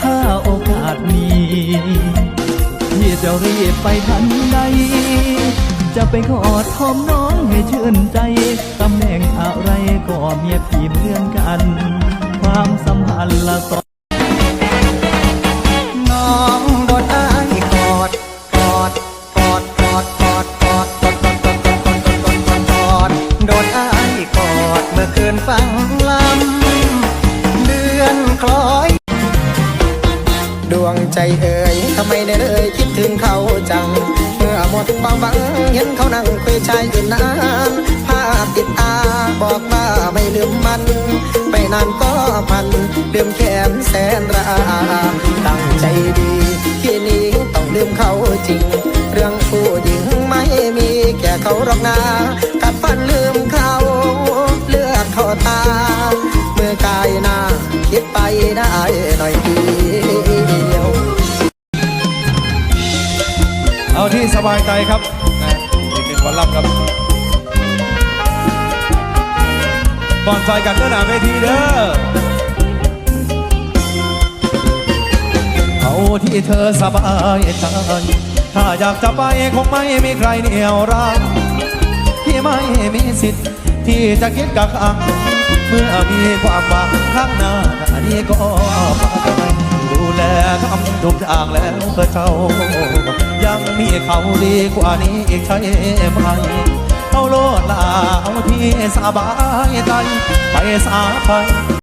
ถ้าโอกาสมีพี่จะรีบไปทันใด จะไปกอดหอมน้องให้ชื่นใจ ตำแหน่งอะไรก็เมียพี่เหมือนกัน ความสัมพันธ์ละสองน้องโดนอ้ายกอดกอดกอดกอดกอดกอดกอดกอดกอดกอดกอดกอดกอดกอดกอดโดนอ้ายกอดเมื่อคืนฟังลำเดือนคล้อย ดวงใจเอ่ยทำไมได้เลยคิดถึงเขาจัง เมื่อหมดความหวังเห็นเขานั่งคุยชายอื่นนานภาพติดตาบอกว่าไม่ลืมมัน ไปนานก็พันลืมแขนแสนราตั้งใจดีที่นี้ต้องลืมเขาจริง เรื่องผู้หญิงไม่มีแก่เขาหรอกนากัดฟันลืมเขาเลือดเขาตา เมื่อกายหน้าคิดไปได้หน่อยดี เอาที่สบายใจครับนะอีกหนึ่งวันรับครับก่อนซอยกันเด้อหนาเวทีเด้อเอาที่เธอสบายใจถ้าอยากจะไปคงไม่มีใครเหนี่ยวรั้งที่ไม่มีสิทธิ์ที่จะคิดกักขังเมื่อมีความหวังข้างหน้านี้ก็ไปดูแลทำทุกอย่างแล้วเพื่อเจ้ายัง มีเขาดีกว่านี้อีกใช่ไหมเอาโลดลาเอาที่สบายใจไปสาไป